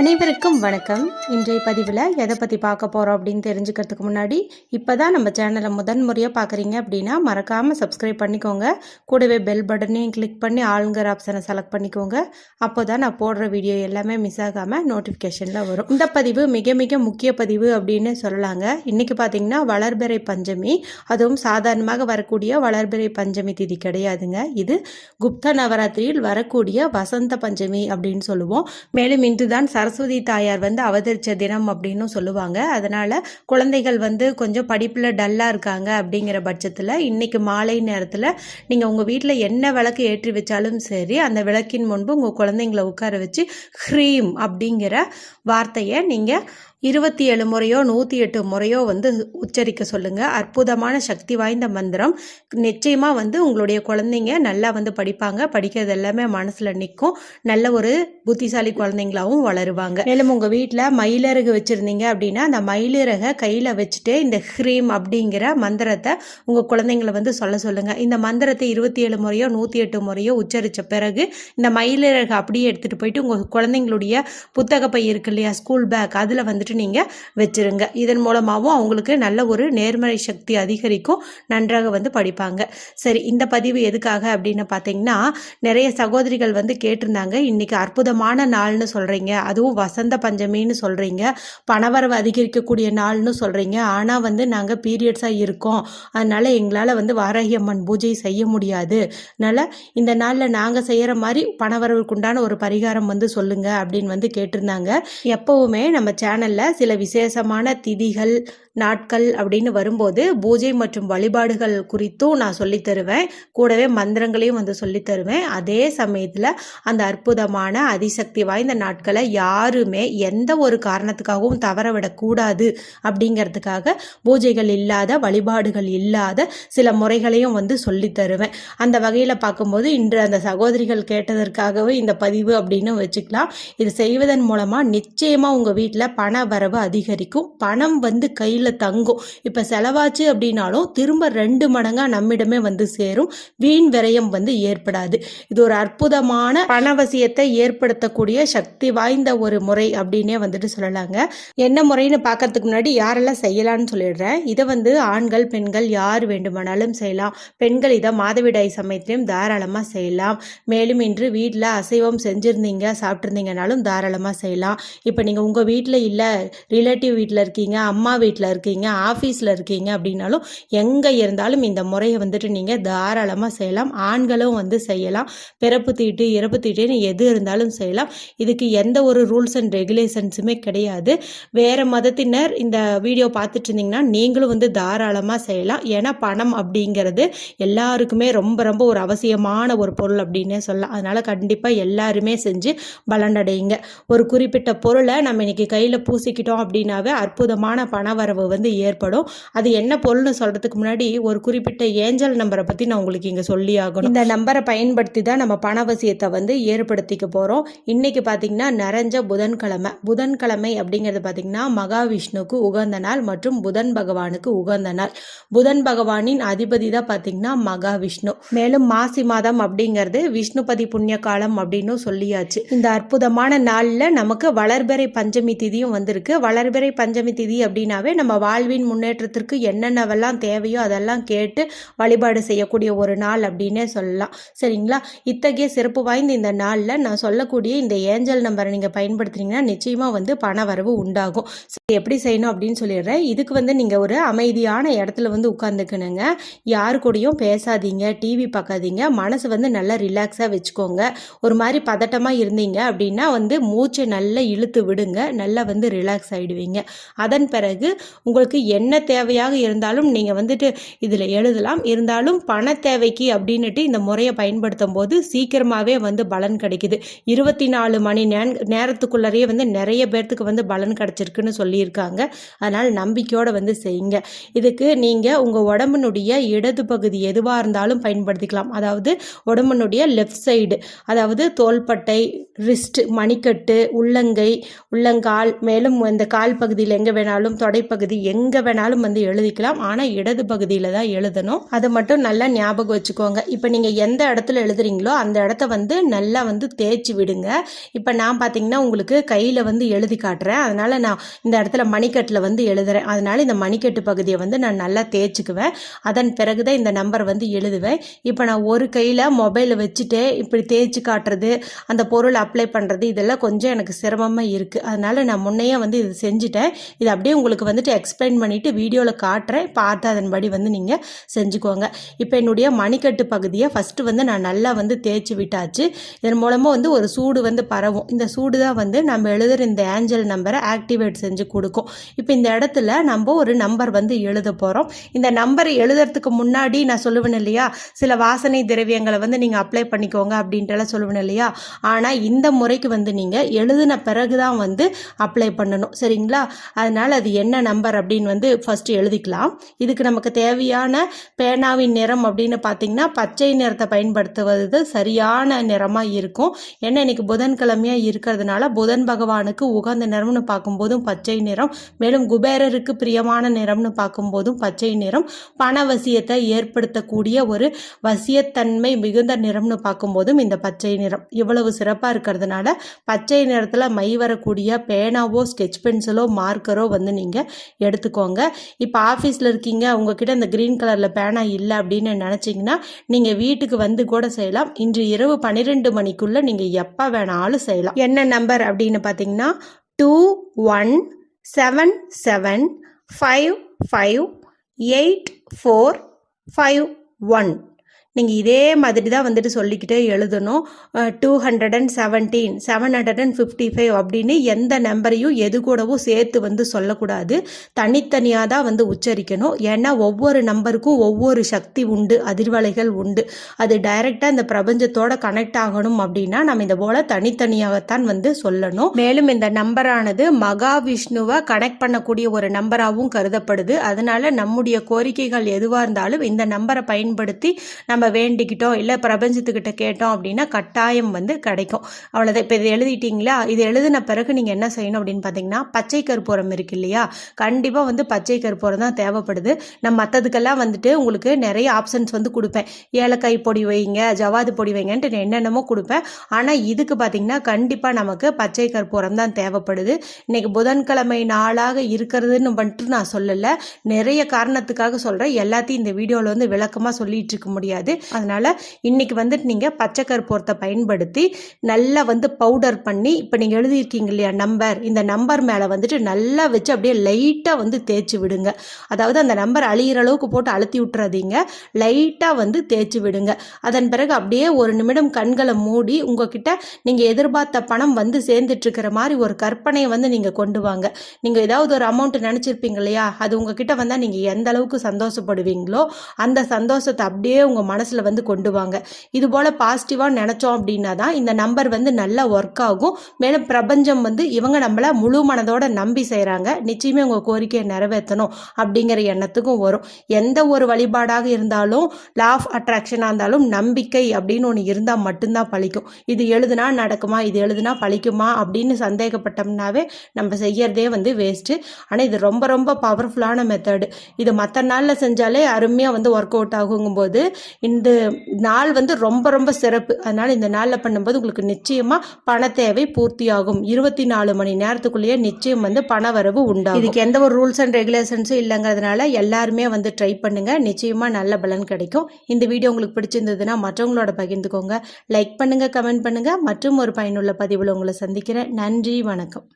அனைவருக்கும் வணக்கம். இன்றைய பதிவில் எதை பற்றி பார்க்க போகிறோம் அப்படின்னு தெரிஞ்சுக்கிறதுக்கு முன்னாடி இப்போ தான் நம்ம சேனலை முதன் முறையாக பார்க்குறீங்க அப்படின்னா மறக்காமல் சப்ஸ்கிரைப் பண்ணிக்கோங்க. கூடவே பெல் பட்டனையும் கிளிக் பண்ணி ஆளுங்கிற ஆப்ஷனை செலக்ட் பண்ணிக்கோங்க. அப்போ தான் நான் போடுற வீடியோ எல்லாமே மிஸ் ஆகாமல் நோட்டிஃபிகேஷனில் வரும். இந்த பதிவு மிக மிக முக்கிய பதிவு அப்படின்னு சொல்லலாங்க. இன்றைக்கி பார்த்தீங்கன்னா வளர்பிறை பஞ்சமி. அதுவும் சாதாரணமாக வரக்கூடிய வளர்பிறை பஞ்சமி திதி கிடையாதுங்க. இது குப்த நவராத்திரியில் வரக்கூடிய வசந்த பஞ்சமி அப்படின்னு சொல்லுவோம். மேலும் இன்று தான் சரஸ்வதி தாயார் வந்து அவதரித்த தினம் அப்படின்னு சொல்லுவாங்க. அதனால் குழந்தைகள் வந்து கொஞ்சம் படிப்பில் டல்லாக இருக்காங்க அப்படிங்கிற பட்சத்தில் இன்றைக்கி மாலை நேரத்தில் நீங்கள் உங்கள் வீட்டில் என்ன விளக்கு ஏற்றி வச்சாலும் சரி அந்த விளக்கின் முன்பு உங்கள் குழந்தைங்கள உட்கார வச்சு ஹ்ரீம் அப்படிங்கிற வார்த்தையை நீங்கள் இருபத்தி ஏழு முறையோ நூற்றி எட்டு முறையோ வந்து உச்சரிக்க சொல்லுங்கள் அற்புதமான சக்தி வாய்ந்த மந்திரம். நிச்சயமாக வந்து உங்களுடைய குழந்தைங்க நல்லா வந்து படிப்பாங்க. படிக்கிறது எல்லாமே மனசில் நிற்கும் நல்ல ஒரு புத்திசாலி குழந்தைங்களாகவும் வளருவாங்க. மேலும் உங்கள் வீட்டில் மயிலிறகு வச்சுருந்தீங்க அப்படின்னா அந்த மயிலிறகை கையில் வச்சுட்டு இந்த ஹ்ரீம் அப்படிங்கிற மந்திரத்தை உங்கள் குழந்தைங்களை வந்து சொல்ல சொல்லுங்கள் இந்த மந்திரத்தை இருபத்தி ஏழு முறையோ நூற்றி எட்டு முறையோ உச்சரித்த பிறகு இந்த மயிலிறகு அப்படியே எடுத்துகிட்டு போயிட்டு உங்கள் குழந்தைங்களுடைய புத்தக பை இருக்கு இல்லையா ஸ்கூல் பேக் அதில் வந்துட்டு நீங்கள் வச்சுருங்க. இதன் மூலமாகவும் அவங்களுக்கு நல்ல ஒரு நேர்மறை சக்தி அதிகரிக்கும். நன்றாக வந்து படிப்பாங்க. சரி இந்த பதிவு எதுக்காக அப்படின்னு பார்த்தீங்கன்னா நிறைய சகோதரிகள் வந்து கேட்டிருந்தாங்க. இன்றைக்கி அற்புதமான நாள்னு சொல்கிறீங்க அதுவும் வசந்த பஞ்சமின்னு சொல்கிறீங்க பணவரவு அதிகரிக்கக்கூடிய நாள்னு சொல்கிறீங்க ஆனால் வந்து நாங்கள் பீரியட்ஸாக இருக்கோம். அதனால் எங்களால் வந்து வாராகியம்மன் பூஜை செய்ய முடியாது. அதனால் இந்த நாளில் நாங்கள் செய்கிற மாதிரி பணவரவுக்குண்டான ஒரு பரிகாரம் வந்து சொல்லுங்கள் அப்படின்னு வந்து கேட்டிருந்தாங்க. எப்போவுமே நம்ம சேனலில் சில விசேஷமான திதிகள் நாட்கள் அப்படின்னு வரும்போது பூஜை மற்றும் வழிபாடுகள் குறித்தும் நான் சொல்லித் தருவேன். கூடவே மந்திரங்களையும் வந்து சொல்லித் தருவேன். அதே சமயத்தில் அந்த அற்புதமான அதிசக்தி வாய்ந்த நாட்களை யாருமே எந்த ஒரு காரணத்துக்காகவும் தவற விடக்கூடாது அப்படிங்கிறதுக்காக பூஜைகள் இல்லாத வழிபாடுகள் இல்லாத சில முறைகளையும் வந்து சொல்லித் தருவேன். அந்த வகையில் பார்க்கும்போது இன்று அந்த சகோதரிகள் கேட்டதற்காகவே இந்த பதிவு அப்படின்னு வச்சுக்கலாம். இது செய்வதன் மூலமாக நிச்சயமாக உங்கள் வீட்டில் பண வரவு அதிகரிக்கும். பணம் வந்து கையில் தங்கும். இப்போ செலவாச்சு அப்படின்னாலும் திரும்ப ரெண்டு மடங்காக நம்மிடமே வந்து சேரும். வீண் விரயம் வந்து ஏற்படாது. இது ஒரு அற்புதமான பணவசியத்தை ஏற்படுத்தக்கூடிய சக்தி வாய்ந்த ஒரு முறை அப்படின்னே வந்துட்டு சொல்லலாங்க. என்ன முறைன்னு பார்க்கறதுக்கு முன்னாடி யாரெல்லாம் செய்யலாம்னு சொல்லிடுறேன். இதை வந்து ஆண்கள் பெண்கள் யார் வேண்டுமானாலும் செய்யலாம். பெண்கள் இதை மாதவிடாய் சமயத்திலையும் தாராளமாக செய்யலாம். மேலும் இன்று வீட்டில் அசைவம் செஞ்சுருந்தீங்க சாப்பிட்ருந்தீங்கனாலும் தாராளமாக செய்யலாம். இப்போ நீங்கள் உங்கள் வீட்டில் இல்லை ரிலேட்டிவ் வீட்டில் இருக்கீங்க அம்மா வீட்டில் இருக்கீங்க ஆஃபீஸில் இருக்கீங்க அப்படின்னாலும் எங்கே இருந்தாலும் இந்த முறையை வந்துட்டு நீங்கள் தாராளமாக செய்யலாம். ஆண்களும் வந்து செய்யலாம். பிறப்பு தீட்டு இறப்பு தீட்டுன்னு எது இருந்தாலும் செய்யலாம். இதுக்கு எந்த ஒரு ரூல்ஸ் அண்ட் ரெகுலேஷன்ஸுமே கிடையாது. வேறு மதத்தினர் இந்த வீடியோ பார்த்துட்டு இருந்தீங்கன்னா நீங்களும் வந்து தாராளமாக செய்யலாம். ஏன்னா பணம் அப்படிங்கிறது எல்லாருக்குமே ரொம்ப ரொம்ப ஒரு அவசியமான ஒரு பொருள் அப்படின்னே சொல்லலாம். அதனால் கண்டிப்பாக எல்லாருமே செஞ்சு பலனடையுங்க. ஒரு குறிப்பிட்ட பொருளை நம்ம இன்னைக்கு கையில் பூசிக்கிட்டோம் அப்படின்னாவே அற்புதமான பணவரவு வந்து ஏற்படும். அது என்ன பொருள்னு சொல்கிறதுக்கு முன்னாடி ஒரு குறிப்பிட்ட ஏஞ்சல் நம்பரை பற்றி நான் உங்களுக்கு இங்கே சொல்லி ஆகணும். இந்த நம்பரை பயன்படுத்தி தான் நம்ம பணவசியத்தை வந்து ஏற்படுத்திக்க போகிறோம் இன்றைக்கி பார்த்திங்கன்னா நிறைஞ்ச புதன்கிழமை. புதன்கிழமை அப்படிங்கிறது பார்த்திங்கன்னா மகாவிஷ்ணுக்கு உகந்த நாள் மற்றும் புதன் பகவானுக்கு உகந்த நாள். புதன் பகவானின் அதிபதி தான் பார்த்திங்கன்னா மகாவிஷ்ணு. மேலும் மாசி மாதம் அப்படிங்கிறது விஷ்ணுபதி புண்ணிய காலம் அப்படின்னு சொல்லியாச்சு. இந்த அற்புதமான நாளில் நமக்கு வளர்பிறை பஞ்சமி திதியும் வந்திருக்கு. வளர்பிறை பஞ்சமி திதி அப்படின்னாவே நம்ம வாழ்வின் முன்னேற்றத்திற்கு என்னென்னவெல்லாம் தேவையோ அதெல்லாம் கேட்டு வழிபாடு செய்யக்கூடிய ஒரு நாள் அப்படின்னே சொல்லலாம். சரிங்களா? இத்தகைய சிறப்பு வாய்ந்த இந்த நாளில் நான் சொல்லக்கூடிய இந்த ஏஞ்சல் நம்பரை நீங்கள் பயன்படுத்துனீங்கன்னா நிச்சயமாக வந்து பண வரவு உண்டாகும். எப்படி செய்யணும் அப்படின்னு சொல்லிடுறேன். இதுக்கு வந்து நீங்கள் ஒரு அமைதியான இடத்துல வந்து உட்காந்துக்கணுங்க யாரு கூடயும் பேசாதீங்க டிவி பார்க்காதீங்க. மனசு வந்து நல்லா ரிலாக்ஸாக வச்சுக்கோங்க. ஒரு மாதிரி பதட்டமாக இருந்தீங்க அப்படின்னா வந்து மூச்சை நல்லா இழுத்து விடுங்க. நல்லா வந்து ரிலாக்ஸ் ஆகிடுவீங்க அதன் பிறகு உங்களுக்கு என்ன தேவையாக இருந்தாலும் நீங்கள் வந்துட்டு இதில் எழுதலாம். இருந்தாலும் பண தேவைக்கு அப்படின்னுட்டு இந்த முறையை பயன்படுத்தும் போது சீக்கிரமாகவே வந்து பலன் கிடைக்குது. இருபத்தி நாலு மணி நே நேரத்துக்குள்ளறையே வந்து நிறைய பேர்த்துக்கு வந்து பலன் கிடச்சிருக்குன்னு சொல்லி சொல்லியிருக்காங்க. அதனால் நம்பிக்கையோடு வந்து செய்யுங்க. இதுக்கு நீங்கள் உங்கள் உடம்புனுடைய இடது பகுதி எதுவாக இருந்தாலும் பயன்படுத்திக்கலாம். அதாவது உடம்புனுடைய லெஃப்ட் சைடு அதாவது தோள்பட்டை ரிஸ்ட் மணிக்கட்டு உள்ளங்கை உள்ளங்கால் மேலும் இந்த கால் பகுதியில் எங்கே வேணாலும் தொடைப்பகுதி எங்கே வேணாலும் வந்து எழுதிக்கலாம். ஆனால் இடது பகுதியில் தான் எழுதணும். அதை மட்டும் நல்லா ஞாபகம் வச்சுக்கோங்க. இப்போ நீங்கள் எந்த இடத்துல எழுதுறீங்களோ அந்த இடத்த வந்து நல்லா வந்து தேய்ச்சி விடுங்க. இப்போ நான் பார்த்தீங்கன்னா உங்களுக்கு கையில் வந்து எழுதி காட்டுறேன். அதனால் நான் இந்த இடத்துல மணிக்கட்டில் வந்து எழுதுகிறேன் அதனால் இந்த மணிக்கட்டு பகுதியை வந்து நான் நல்லா தேய்ச்சிக்குவேன். அதன் பிறகு தான் இந்த நம்பர் வந்து எழுதுவேன். இப்போ நான் ஒரு கையில் மொபைலை வச்சுட்டு இப்படி தேய்ச்சி காட்டுறது அந்த பொருள் அப்ளை பண்ணுறது இதெல்லாம் கொஞ்சம் எனக்கு சிரமமாக இருக்குது அதனால் நான் முன்னையே வந்து இது செஞ்சுட்டேன். இது அப்படியே உங்களுக்கு வந்துட்டு எக்ஸ்பிளைன் பண்ணிவிட்டு வீடியோவில் காட்டுறேன். பார்த்து அதன்படி வந்து நீங்கள் செஞ்சுக்கோங்க. இப்போ என்னுடைய மணிக்கட்டு பகுதியை ஃபஸ்ட்டு வந்து நான் நல்லா வந்து தேய்ச்சி விட்டாச்சு. இதன் மூலமாக வந்து ஒரு சூடு வந்து பரவும். இந்த சூடு தான் வந்து நம்ம எழுதுகிற இந்த ஏஞ்சல் நம்பரை ஆக்டிவேட் செஞ்சு கொடுக்கும். இப்போ இந்த இடத்துல நம்ம ஒரு நம்பர் வந்து எழுத போகிறோம் இந்த நம்பர் எழுதுறதுக்கு முன்னாடி நான் சொல்லுவேன் இல்லையா? சில வாசனை திரவியங்களை வந்து நீங்கள் அப்ளை பண்ணிக்கோங்க அப்படின்ட்டுலாம் சொல்லுவேன் இல்லையா? ஆனால் இந்த முறைக்கு வந்து நீங்கள் எழுதின பிறகு தான் வந்து அப்ளை பண்ணணும். சரிங்களா? அதனால் அது என்ன நம்பர் அப்படின்னு வந்து ஃபஸ்ட்டு எழுதிக்கலாம். இதுக்கு நமக்கு தேவையான பேனாவின் நிறம் அப்படின்னு பார்த்தீங்கன்னா பச்சை நிறத்தை பயன்படுத்துவது சரியான நிறமாக இருக்கும். ஏன்னா இன்னைக்கு புதன்கிழமையாக இருக்கிறதுனால புதன் பகவானுக்கு உகந்த நிறம்னு பார்க்கும்போதும் பச்சை நிறம். மேலும் குபேரருக்கு பிரியமான நிறம்னு பார்க்கும்போதும் பச்சை நிறம். பணவசியத்தை ஏற்படுத்தக்கூடிய ஒரு வசியத்தன்மை மிகுந்த நிறம்னு பார்க்கும்போதும் இந்த பச்சை நிறம். இவ்வளவு சிறப்பாக இருக்கிறதுனால பச்சை நிறத்தில் மை வரக்கூடிய பேனாவோ ஸ்கெச் பென்சிலோ மார்க்கரோ வந்து நீங்கள் எடுத்துக்கோங்க. இப்போ ஆஃபீஸில் இருக்கீங்க உங்ககிட்ட இந்த க்ரீன் கலரில் பேனா இல்லை அப்படின்னு நினச்சிங்கன்னா நீங்கள் வீட்டுக்கு வந்து கூட செய்யலாம். இன்று இரவு பன்னிரெண்டு மணிக்குள்ளே நீங்கள் எப்போ வேணாலும் செய்யலாம். என்ன நம்பர் அப்படின்னு பார்த்தீங்கன்னா two one seven seven five five eight four five one நீங்கள் இதே மாதிரி தான் வந்துட்டு சொல்லிக்கிட்டே எழுதணும். Two hundred and seventeen seven hundred and fifty five அப்படின்னு எந்த நம்பரையும் எது கூடவும் சேர்த்து வந்து சொல்லக்கூடாது. தனித்தனியாக தான் வந்து உச்சரிக்கணும். ஏன்னா ஒவ்வொரு நம்பருக்கும் ஒவ்வொரு சக்தி உண்டு அதிர்வலைகள் உண்டு. அது டைரெக்டாக இந்த பிரபஞ்சத்தோட கனெக்ட் ஆகணும் அப்படின்னா நம்ம இந்த போல் தனித்தனியாகத்தான் வந்து சொல்லணும். மேலும் இந்த நம்பரானது மகாவிஷ்ணுவை கனெக்ட் பண்ணக்கூடிய ஒரு நம்பராகவும் கருதப்படுது. அதனால நம்முடைய கோரிக்கைகள் எதுவாக இருந்தாலும் இந்த நம்பரை பயன்படுத்தி நம்ம வேண்டிக்கிட்டோம் இல்லை பிரபஞ்சத்துக்கிட்ட கேட்டோம் அப்படின்னா கட்டாயம் வந்து கிடைக்கும். அவ்வளோதான் இப்போ இது எழுதிட்டீங்களா? இது எழுதின பிறகு நீங்கள் என்ன செய்யணும் அப்படின்னு பார்த்தீங்கன்னா பச்சை கற்பூரம் இருக்கு இல்லையா? கண்டிப்பாக வந்து பச்சை கற்பூரம் தான் தேவைப்படுது. நான் மற்றதுக்கெல்லாம் வந்துட்டு உங்களுக்கு நிறைய ஆப்ஷன்ஸ் வந்து கொடுப்பேன். ஏலக்காய் பொடி வைங்க ஜவாது பொடி வைங்கன்ட்டு நான் என்னென்னமோ கொடுப்பேன். ஆனால் இதுக்கு பார்த்தீங்கன்னா கண்டிப்பாக நமக்கு பச்சை கற்பூரம் தான் தேவைப்படுது. இன்னைக்கு புதன்கிழமை நாளாக இருக்கிறதுன்னு வந்துட்டு நான் சொல்லலை. நிறைய காரணத்துக்காக சொல்கிறேன் எல்லாத்தையும் இந்த வீடியோவில் வந்து விளக்கமாக சொல்லிட்டு இருக்க முடியாது. அதனால் இன்னைக்கு வந்துட்டு நீங்கள் பச்சை கற்பூரத்தை பயன்படுத்தி நல்லா வந்து பவுடர் பண்ணி இப்போ நீங்கள் எழுதியிருக்கீங்க இல்லையா நம்பர் இந்த நம்பர் மேலே வந்துட்டு நல்லா வச்சு அப்படியே லைட்டாக வந்து தேய்ச்சி விடுங்க. அதாவது அந்த நம்பர் அழியிற அளவுக்கு போட்டு அழுத்தி விட்டுறாதீங்க. லைட்டாக வந்து தேய்ச்சி விடுங்க. அதன் பிறகு அப்படியே ஒரு நிமிடம் கண்களை மூடி உங்ககிட்ட நீங்கள் எதிர்பார்த்த பணம் வந்து சேர்ந்துட்டுருக்கிற மாதிரி ஒரு கற்பனையை வந்து நீங்கள் கொண்டு வாங்க. நீங்கள் ஏதாவது ஒரு அமௌண்ட் நினச்சிருப்பீங்க இல்லையா அது உங்ககிட்ட வந்தால் நீங்கள் எந்த அளவுக்கு சந்தோஷப்படுவீங்களோ அந்த சந்தோஷத்தை அப்படியே உங்கள் மனசு மனசில் வந்து கொண்டு வாங்க. இது போல் பாசிட்டிவாக நினச்சோம் அப்படின்னா தான் இந்த நம்பர் வந்து நல்லா ஒர்க் ஆகும். மேலும் பிரபஞ்சம் வந்து இவங்க நம்மளை முழு மனதோட நம்பி செய்கிறாங்க நிச்சயமே உங்கள் கோரிக்கையை நிறைவேற்றணும் அப்படிங்கிற எண்ணத்துக்கும் வரும். எந்த ஒரு வழிபாடாக இருந்தாலும் லா ஆஃப் அட்ராக்ஷனாக இருந்தாலும் நம்பிக்கை அப்படின்னு ஒன்று இருந்தால் மட்டும்தான் பழிக்கும். இது எழுதுனா நடக்குமா? இது எழுதுனா பழிக்குமா? அப்படின்னு சந்தேகப்பட்டோம்னாவே நம்ம செய்யறதே வந்து வேஸ்ட்டு ஆனால் இது ரொம்ப ரொம்ப பவர்ஃபுல்லான மெத்தடு இது மற்ற நாளில் செஞ்சாலே அருமையாக வந்து ஒர்க் அவுட் ஆகுங்கும்போது இந்த நாள் வந்து ரொம்ப ரொம்ப சிறப்பு. அதனால் இந்த நாளில் பண்ணும்போது உங்களுக்கு நிச்சயமாக பண தேவை பூர்த்தியாகும். இருபத்தி நாலு மணி நேரத்துக்குள்ளேயே நிச்சயம் வந்து பண வரவு உண்டாகும். இதுக்கு எந்த ஒரு ரூல்ஸ் அண்ட் ரெகுலேஷன்ஸும் இல்லைங்கிறதுனால எல்லாருமே வந்து ட்ரை பண்ணுங்கள் நிச்சயமாக நல்ல பலன் கிடைக்கும். இந்த வீடியோ உங்களுக்கு பிடிச்சிருந்ததுன்னா மற்றவங்களோட பகிர்ந்துக்கோங்க. லைக் பண்ணுங்கள் கமெண்ட் பண்ணுங்கள் மற்றும் ஒரு பயனுள்ள பதிவில் உங்களை சந்திக்கிறேன். நன்றி வணக்கம்.